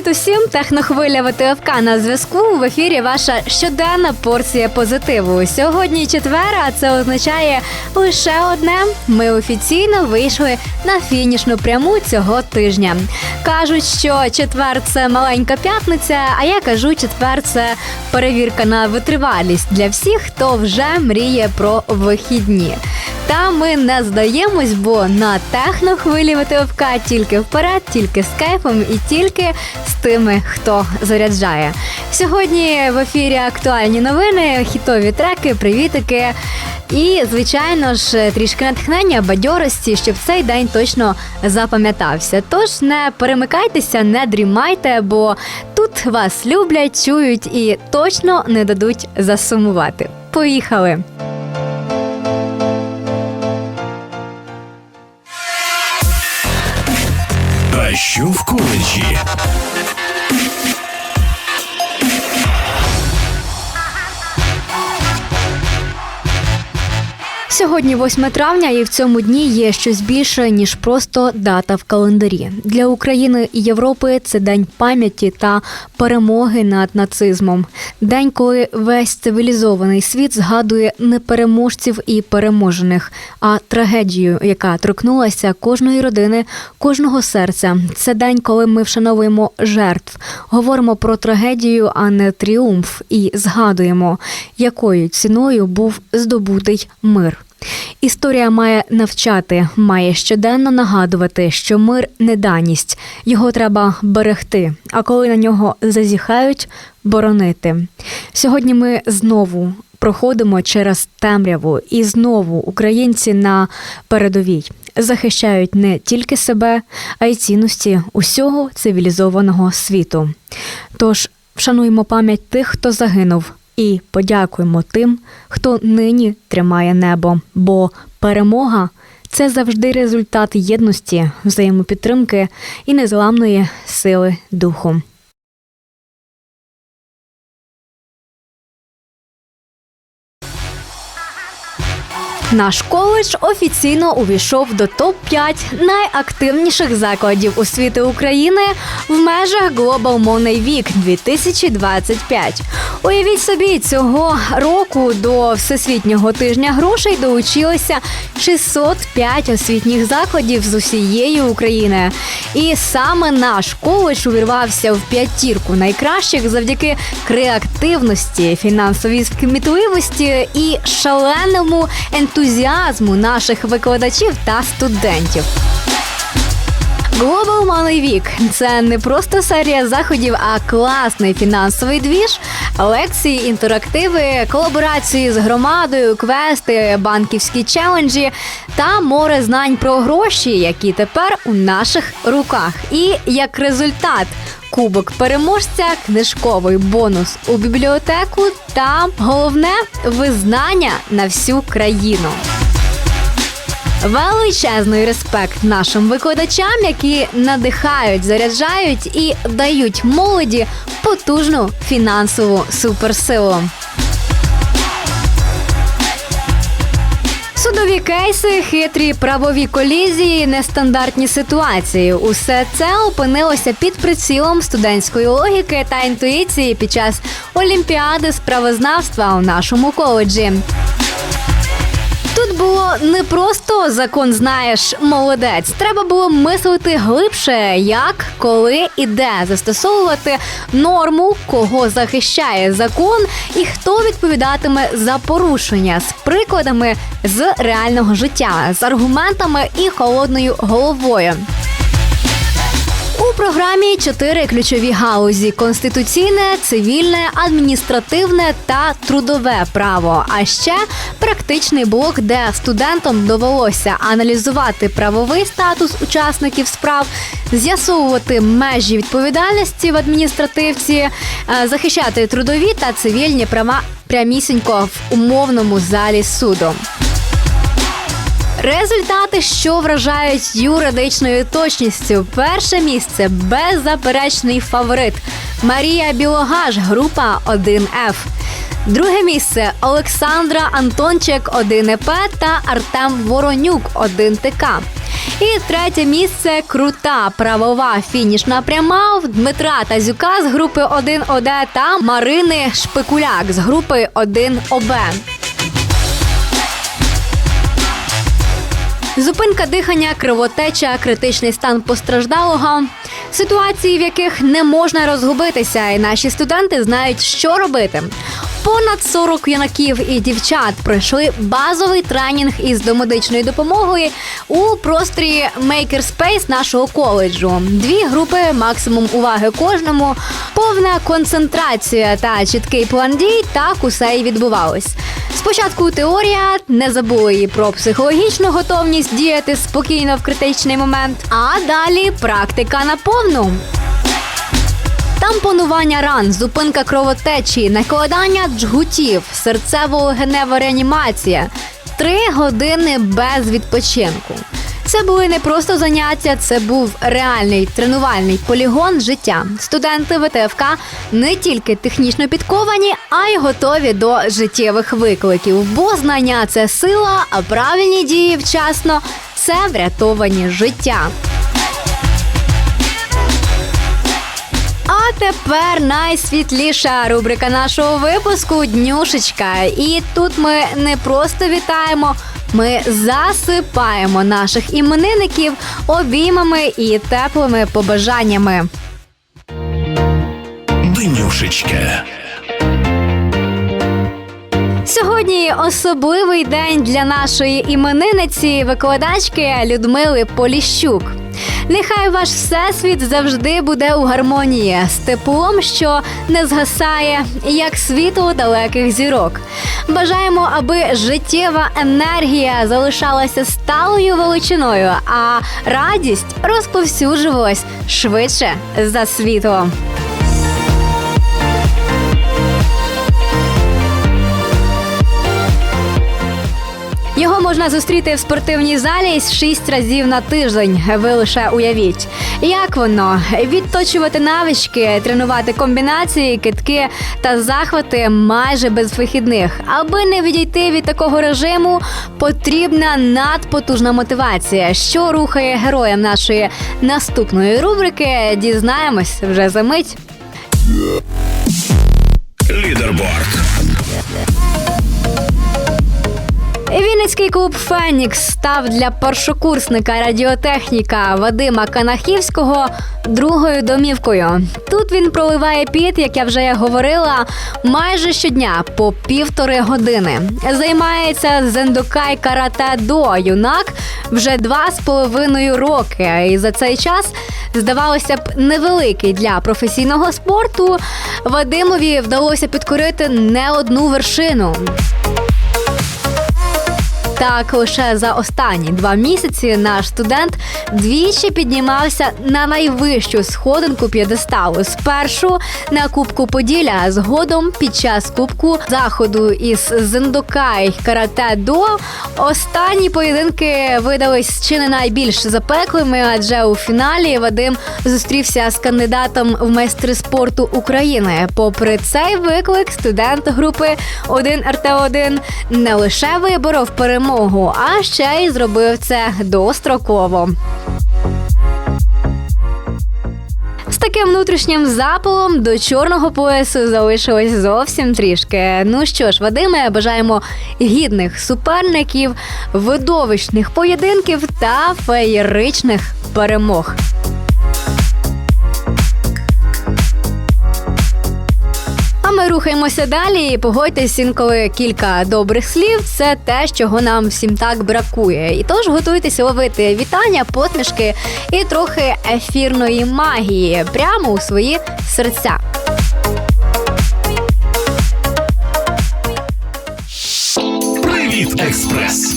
Привіт усім! Технохвиля ВТФК на зв'язку. В ефірі ваша щоденна порція позитиву. Сьогодні четвер, а це означає лише одне: ми офіційно вийшли на фінішну пряму цього тижня. Кажуть, що четвер це маленька п'ятниця. А я кажу, четвер це перевірка на витривалість для всіх, хто вже мріє про вихідні. Та ми не здаємось, бо на технохвилі ВТФК тільки вперед, тільки з кайфом і тільки з тими, хто заряджає. Сьогодні в ефірі актуальні новини, хітові треки, привітики. І, звичайно ж, трішки натхнення, бадьорості, щоб цей день точно запам'ятався. Тож не перемикайтеся, не дрімайте, бо тут вас люблять, чують і точно не дадуть засумувати. Поїхали! Що в коледжі? Сьогодні 8 травня, і в цьому дні є щось більше ніж просто дата в календарі. Для України і Європи це день пам'яті та перемоги над нацизмом. День, коли весь цивілізований світ згадує не переможців і переможених, а трагедію, яка торкнулася кожної родини, кожного серця. Це день, коли ми вшановуємо жертв, говоримо про трагедію, а не тріумф, і згадуємо, якою ціною був здобутий мир. Історія має навчати, має щоденно нагадувати, що мир не даність, його треба берегти. А коли на нього зазіхають, боронити. Сьогодні ми знову проходимо через темряву, і знову українці на передовій захищають не тільки себе, а й цінності усього цивілізованого світу. Тож вшануємо пам'ять тих, хто загинув. І подякуємо тим, хто нині тримає небо, бо перемога це завжди результат єдності, взаємопідтримки і незламної сили духу. Наш коледж офіційно увійшов до топ 5 найактивніших закладів освіти України в межах Global Money Week 2025. Уявіть собі, цього року до всесвітнього тижня грошей долучилося 605 освітніх закладів з усієї України. І саме наш коледж увірвався в п'ятірку найкращих завдяки креативності, фінансовій кмітливості і шаленому ентузіазму наших викладачів та студентів. Global Money Week – це не просто серія заходів, а класний фінансовий двіж, лекції, інтерактиви, колаборації з громадою, квести, банківські челенджі та море знань про гроші, які тепер у наших руках. І як результат. Кубок переможця, книжковий бонус у бібліотеку та головне визнання на всю країну. Величезний респект нашим викладачам, які надихають, заряджають і дають молоді потужну фінансову суперсилу. Судові кейси, хитрі правові колізії, нестандартні ситуації усе це опинилося під прицілом студентської логіки та інтуїції під час олімпіади з правознавства у нашому коледжі. Було не просто закон знаєш, молодець. Треба було мислити глибше, як, коли і де застосовувати норму, кого захищає закон, і хто відповідатиме за порушення з прикладами з реального життя, з аргументами і холодною головою. Програмі чотири ключові галузі: конституційне, цивільне, адміністративне та трудове право. А ще практичний блок, де студентам довелося аналізувати правовий статус учасників справ, з'ясовувати межі відповідальності в адміністративці, е, захищати трудові та цивільні права прямісінько в умовному залі суду. Результати, що вражають юридичною точністю. Перше місце беззаперечний фаворит Марія Білогаш, група 1Ф. Друге місце Олександра Антончик 1ЕП та Артем Воронюк 1ТК. І третє місце крута правова фінішна пряма в Дмитра Тазюка з групи 1ОД та Марини Шпикуляк з групи 1ОБ. Зупинка дихання, кривотеча, критичний стан постраждалого. Ситуації, в яких не можна розгубитися, і наші студенти знають, що робити. Понад 40 юнаків і дівчат пройшли базовий тренінг із домедичної допомоги у просторі Makerspace нашого коледжу. Дві групи, максимум уваги кожному, повна концентрація та чіткий план дій. Так усе і відбувалось. Спочатку теорія, не забули і про психологічну готовність діяти спокійно в критичний момент, а далі практика на повну. Тампонування ран, зупинка кровотечі, накладання джгутів, серцево-легенева реанімація, три години без відпочинку. Це були не просто заняття, це був реальний тренувальний полігон життя. Студенти ВТФК не тільки технічно підковані, а й готові до життєвих викликів. Бо знання це сила, а правильні дії вчасно це врятовані життя. А тепер найсвітліша рубрика нашого випуску Днюшечка. І тут ми не просто вітаємо. Ми засипаємо наших іменинників обіймами і теплими побажаннями. Днюшечка. Сьогодні особливий день для нашої іменинниці, викладачки Людмили Поліщук. Нехай ваш всесвіт завжди буде у гармонії з теплом, що не згасає, як світло далеких зірок. Бажаємо, аби життєва енергія залишалася сталою величиною, а радість розповсюджувалась швидше за світло. Його можна зустріти в спортивній залі шість разів на тиждень. Ви лише уявіть, як воно відточувати навички, тренувати комбінації, китки та захвати майже без вихідних. Аби не відійти від такого режиму, потрібна надпотужна мотивація, що рухає героям нашої наступної рубрики. Дізнаємось вже за мить. Лідерборд. Вінницький клуб Фенікс став для першокурсника радіотехніка Вадима Канахівського другою домівкою. Тут він проливає піт, як я вже говорила, майже щодня по півтори години. Займається зендокай карате до юнак вже два з половиною роки. І за цей час здавалося б невеликий для професійного спорту. Вадимові вдалося підкорити не одну вершину. Так, лише за останні два місяці наш студент двічі піднімався на найвищу сходинку п'єдесталу. Спершу на Кубку Поділля, а згодом під час кубку заходу із Зендокай карате до останні поєдинки видались чи не найбільш запеклими, адже у фіналі Вадим зустрівся з кандидатом в майстри спорту України. Попри цей виклик, студент групи 1 РТ1 не лише виборов перемогу, а ще й зробив це достроково. З таким внутрішнім запалом до чорного поясу залишилось зовсім трішки. Ну що ж, Вадиме, бажаємо гідних суперників, видовищних поєдинків та феєричних перемог. Рухаємося далі. І погодьтесь інколи кілька добрих слів. Це те, чого нам всім так бракує. І тож готуйтеся ловити вітання, посмішки і трохи ефірної магії прямо у свої серця. Привіт, експрес.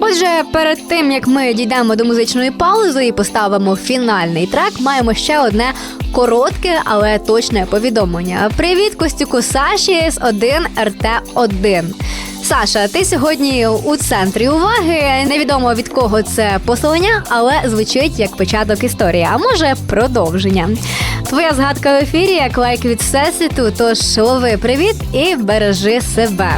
Отже, перед тим як ми дійдемо до музичної паузи і поставимо фінальний трек, маємо ще одне коротке, але точне повідомлення. Привіт, Костюку Саші з 1 РТ 1 Саша, ти сьогодні у центрі уваги. Невідомо від кого це послання, але звучить як початок історії, а може продовження. Твоя згадка в ефірі як лайк від всесвіту, тож лови привіт і бережи себе.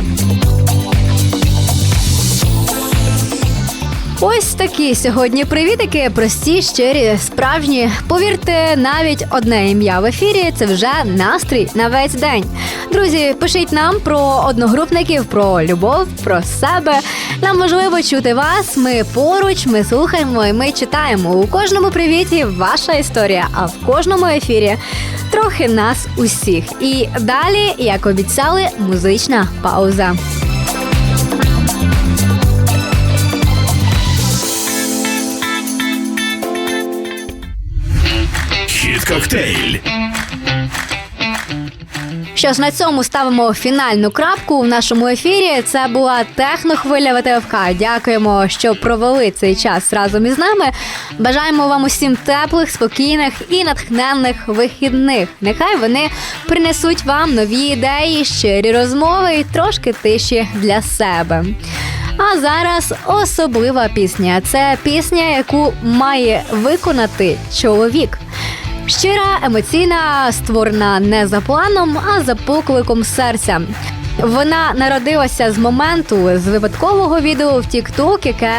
Ось такі сьогодні привітики, прості, щирі, справжні. Повірте, навіть одне ім'я в ефірі це вже настрій на весь день. Друзі, пишіть нам про одногрупників, про любов, про себе. Нам важливо чути вас. Ми поруч, ми слухаємо і ми читаємо. У кожному привіті ваша історія, а в кожному ефірі трохи нас усіх. І далі, як обіцяли, музична пауза. Коктейль. Що ж на цьому ставимо фінальну крапку в нашому ефірі. Це була технохвиля ВТФК. Дякуємо, що провели цей час разом із нами. Бажаємо вам усім теплих, спокійних і натхненних вихідних. Нехай вони принесуть вам нові ідеї, щирі розмови і трошки тиші для себе. А зараз особлива пісня. Це пісня, яку має виконати чоловік. Щира, емоційна, створена не за планом, а за покликом серця. Вона народилася з моменту з випадкового відео в TikTok, яке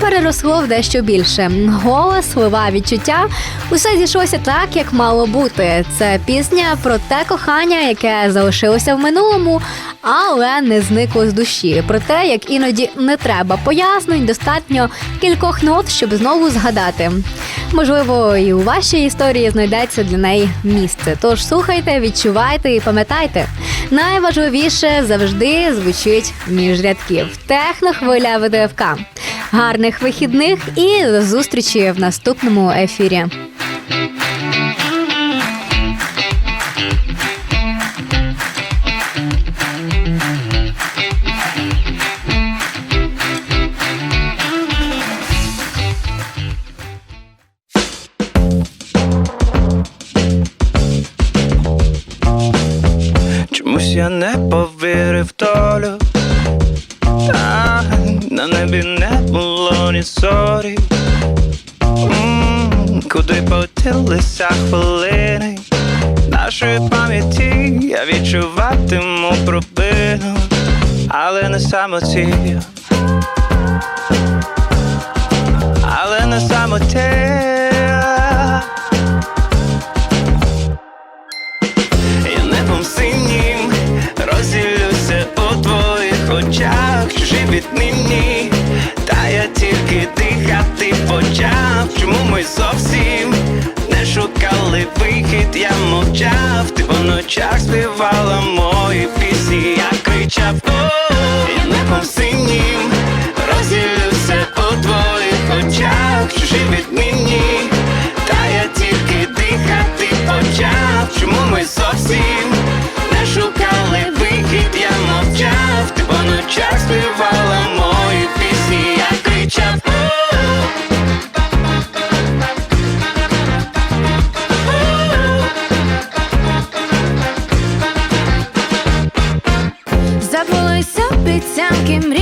переросло в дещо більше. Голос, слова, відчуття усе зійшлося так, як мало бути. Це пісня про те кохання, яке залишилося в минулому, але не зникло з душі. Про те, як іноді не треба пояснень, достатньо кількох нот, щоб знову згадати. Можливо, і у вашій історії знайдеться для неї місце. Тож слухайте, відчувайте і пам'ятайте. Найважливіше завжди звучить між рядків. Технохвиля ВДФК. Гарних вихідних і зустрічі в наступному ефірі. На небі не було ні зорі. М, Куди поділися хвилини? Нашої пам'яті я відчуватиму пробину Але не самоті Але не самоті синім розділюся у твоїх очах, чужі віднині, співала мої пісні, я кричав, о, я не синім que me